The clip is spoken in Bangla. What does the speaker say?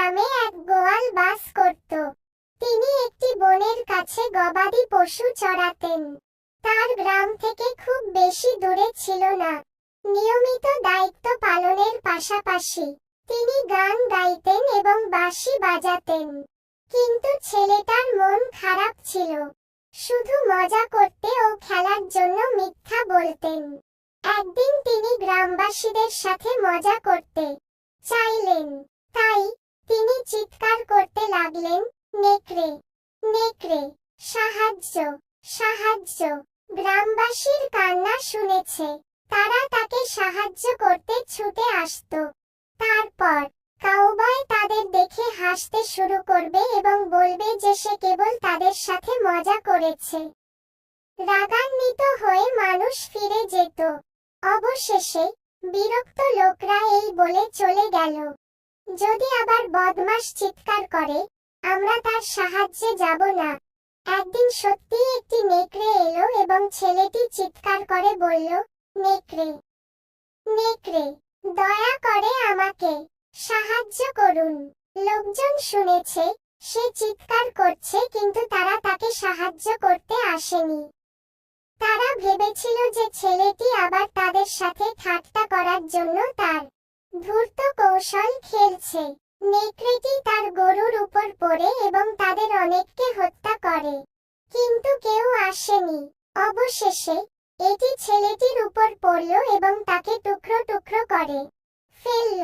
গ্রামে এক গোয়াল বাস করত। তিনি একটি বনের কাছে গবাদি পশু চড়াতেন। তার গ্রাম থেকে খুব বেশি দূরে ছিল না। নিয়মিত দায়িত্ব পালনের পাশাপাশি তিনি গান গাইতেন এবং বাঁশি বাজাতেন। কিন্তু ছেলেটার মন খারাপ ছিল। শুধু মজা করতে ও খেলার জন্য মিথ্যা বলতেন। একদিন তিনি গ্রামবাসীদের সাথে মজা করতে চাইলেন তাই তিনি চিৎকার করতে লাগলেন নেকড়ে নেকড়ে, সাহায্য সাহায্য। গ্রামবাসীর কান্না শুনেছে, তারা তাকে সাহায্য করতে ছুটে আসতো। তারপর কাউবয় তাদের দেখে হাসতে শুরু করবে এবং বলবে যে সে কেবল তাদের সাথে মজা করেছে। রাগান্বিত হয়ে মানুষ ফিরে যেত। অবশেষে বিরক্ত লোকরা এই বলে চলে গেল। যদি আবার বদমাস চিৎকার করে আমরা তার সাহায্যে যাব না। একদিন সত্যিই একটি নেকড়ে এলো এবং ছেলেটি চিৎকার করে বলল, নেকড়ে নেকড়ে, দয়া করে আমাকে সাহায্য করুন। লোকজন শুনেছে, সে চিৎকার করছে কিন্তু তারা তাকে সাহায্য করতে আসেনি। তারা ভেবেছিল যে ছেলেটি আবার তাদের সাথে ঠাট্টা করার জন্য তার ধূর্ত কৌশল খেলছে। নেকড়েটি তার গরুর উপর পড়ে এবং তাদের অনেককে হত্যা করে। কিন্তু কেউ আসেনি। অবশেষে এটি ছেলেটির উপর পড়ল এবং তাকে টুকরো টুকরো করে ফেলল।